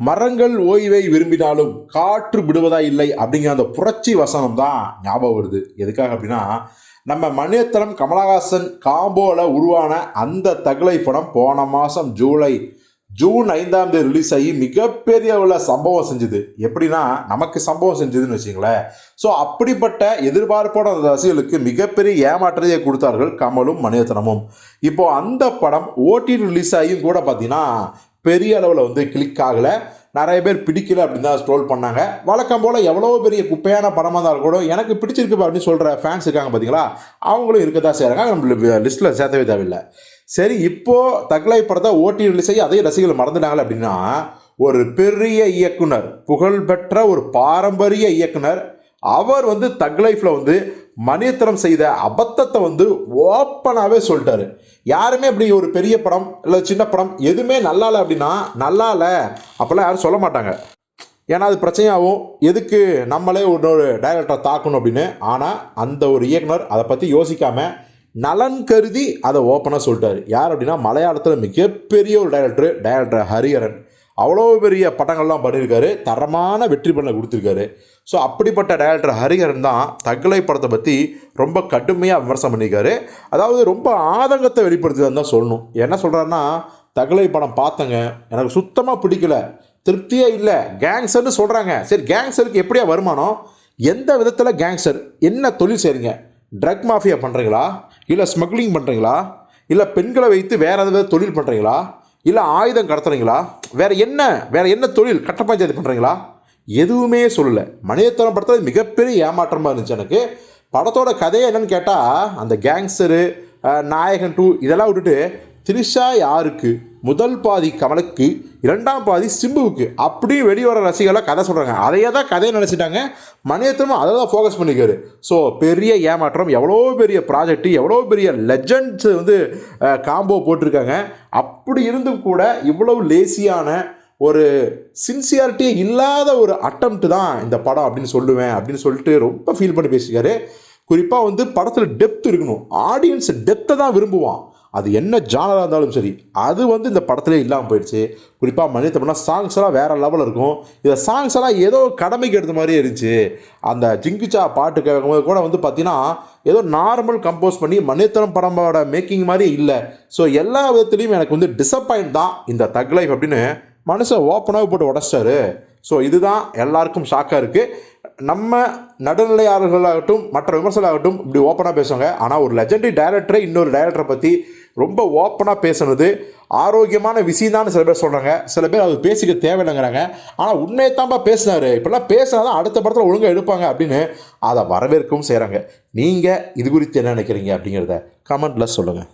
மரங்கள் ஓய்வை விரும்பினாலும் காற்று விடுவதா இல்லை அப்படிங்கிற அந்த புரட்சி வசனம் தான் ஞாபகம் வருது. எதுக்காக அப்படின்னா நம்ம மணியத்தனம் கமலஹாசன் காம்போல உருவான அந்த தகலை படம் போன மாதம் ஜூலை ஜூன் ஐந்தாம் தேதி ரிலீஸ் ஆகி மிகப்பெரிய உள்ள சம்பவம் செஞ்சது. எப்படின்னா நமக்கு சம்பவம் செஞ்சதுன்னு வச்சுங்களேன். ஸோ அப்படிப்பட்ட எதிர்பார்ப்போட அந்த ரசிகர்களுக்கு மிகப்பெரிய ஏமாற்றத்தை கொடுத்தார்கள் கமலும் மணியத்தனமும் இப்போ அந்த படம் ஓடி ரிலீஸ் ஆகியும் கூட பார்த்தீங்கன்னா பெரிய அளவில் வந்து கிளிக் ஆகலை. நிறைய பேர் பிடிக்கல அப்படின்னு தான் ஸ்ட்ரோல் பண்ணாங்க. வழக்கம் போல் எவ்வளோ பெரிய குப்பையான படமாக இருந்தாலும் கூட எனக்கு பிடிச்சிருக்கு அப்படின்னு சொல்கிற ஃபேன்ஸ் இருக்காங்க பார்த்தீங்களா அவங்களும் இருக்க தான் செய்கிறாங்க நம்ம லிஸ்ட்டில் சேர்த்தவே தேவையில்லை. சரி இப்போது தக்லை படத்தை ஓட்டி ரிலீஸ் ஆகி அதே ரசிகர்கள் மறந்துட்டாங்களே அப்படின்னா ஒரு பெரிய இயக்குனர் புகழ்பெற்ற ஒரு பாரம்பரிய இயக்குனர் அவர் வந்து தக் லைஃப்பில் வந்து மணியத்தனம் செய்த அபத்தத்தை வந்து ஓப்பனாகவே சொல்லிட்டாரு. யாருமே அப்படி ஒரு பெரிய படம் இல்லை சின்ன படம் எதுவுமே நல்லா இல்லை அப்படின்னா நல்லா இல்லை அப்போல்லாம் யாரும் சொல்ல மாட்டாங்க. ஏன்னா அது பிரச்சனையாகும். எதுக்கு நம்மளே இன்னொரு டைரக்டரை தாக்கணும் அப்படின்னு. ஆனால் அந்த ஒரு இயக்குனர் அதை பற்றி யோசிக்காமல் நலன் கருதி அதை ஓப்பனாக சொல்லிட்டாரு. யார் அப்படின்னா மலையாளத்தில் மிகப்பெரிய ஒரு டைரக்டர் டைரக்டர் ஹரிஹரன். அவ்வளோ பெரிய படங்கள்லாம் பண்ணியிருக்காரு. தரமான வெற்றி பண்ண கொடுத்துருக்காரு. ஸோ அப்படிப்பட்ட டைரக்டர் ஹரிஹரன் தான் தகலை படத்தை பற்றி ரொம்ப கடுமையாக விமர்சனம் பண்ணியிருக்காரு. அதாவது ரொம்ப ஆதங்கத்தை வெளிப்படுத்துதான் தான் சொல்லணும். என்ன சொல்கிறாருன்னா தகலை படம் பார்த்தங்க. எனக்கு சுத்தமாக பிடிக்கல. திருப்தியே இல்லை. கேங்ஸர்னு சொல்கிறாங்க சரி கேங்ஸருக்கு எப்படியா வருமானம்? எந்த விதத்தில் கேங்ஸர் என்ன தொழில் செய்கிறீங்க ட்ரக் மாஃபியா பண்ணுறீங்களா இல்லை ஸ்மக்லிங் பண்ணுறீங்களா இல்லை பெண்களை வைத்து வேறு எதாவது தொழில் பண்ணுறீங்களா இல்லை ஆயுதம் கடத்துறீங்களா? வேறு என்ன வேறு என்ன தொழில் கட்ட பஞ்சாயத்து பண்ணுறீங்களா எதுவுமே சொல்லலை. மனிதத்தனம் படத்தில் மிகப்பெரிய ஏமாற்றமாக இருந்துச்சு எனக்கு. படத்தோட கதையை என்னென்னு கேட்டால் அந்த கேங்ஸரு நாயகன் டூ இதெல்லாம் விட்டுட்டு த்ரிஷா யாருக்கு? முதல் பாதி கமலுக்கு இரண்டாம் பாதி சிம்புவுக்கு. அப்படியும் வெளிவர ரசிகர்களாக கதை சொல்கிறாங்க அதையே தான் கதையை நினச்சிட்டாங்க. மணியத்திரமும் அதை தான் ஃபோக்கஸ் பண்ணிக்காரு ஸோ பெரிய ஏமாற்றம் எவ்வளோ பெரிய ப்ராஜெக்ட் எவ்வளோ பெரிய லெஜண்ட்ஸ் வந்து காம்போ போட்டிருக்காங்க. அப்படி இருந்தும் கூட இவ்வளவு லேசியான ஒரு சின்சியாரிட்டியே இல்லாத ஒரு அட்டம்ப்ட் தான் இந்த படம் அப்படின்னு சொல்லுவேன் அப்படின்னு சொல்லிட்டு ரொம்ப ஃபீல் பண்ணி பேசிக்காரு குறிப்பாக வந்து படத்தில் டெப்த் இருக்கணும். ஆடியன்ஸ் டெப்த்தை தான் விரும்புவான். அது என்ன ஜானராக இருந்தாலும் சரி அது வந்து இந்த படத்திலே இல்லாமல் போயிடுச்சு. குறிப்பாக மனிதப்படம்னா சாங்ஸ் எல்லாம் வேறு லெவலில் இருக்கும். இந்த சாங்ஸ் எல்லாம் ஏதோ கடமைக்கு எடுத்த மாதிரியே இருந்துச்சு. அந்த ஜிங்கிச்சா பாட்டு கேட்கும்போது கூட வந்து பார்த்தீங்கன்னா ஏதோ நார்மல் கம்போஸ் பண்ணி மணித்தனம் படமோட மேக்கிங் மாதிரி இல்லை. ஸோ எல்லா விதத்துலேயும் எனக்கு வந்து டிசப்பாயிண்ட் தான் இந்த தக் லைஃப் அப்படின்னு மனுஷன் ஓப்பனாக போட்டு உடச்சிட்டாரு. ஸோ இதுதான் எல்லாருக்கும் ஷாக்காக இருக்குது நம்ம நடுநிலையாளர்களாகட்டும் மற்ற விமர்சகர்களாகட்டும் இப்படி ஓப்பனாக பேசுவாங்க. ஆனால் ஒரு லெஜண்டரி டைரக்டரை இன்னொரு டைரக்டரை பற்றி ரொம்ப ஓப்பனாக பேசுனது. ஆரோக்கியமான விஷயம் சில பேர் சொல்கிறாங்க சில பேர் அது பேசிக்க தேவையில்லைங்கிறாங்க. ஆனால் உண்மையை தான்ப்பா பேசினார். இப்படிலாம் பேசினா தான் அடுத்த படத்தில் ஒழுங்காக எடுப்பாங்க அப்படின்னு அதை வரவேற்கவும் செய்கிறாங்க நீங்கள் இது குறித்து என்ன நினைக்கிறீங்க அப்படிங்கிறத கமெண்ட்டில் சொல்லுங்கள்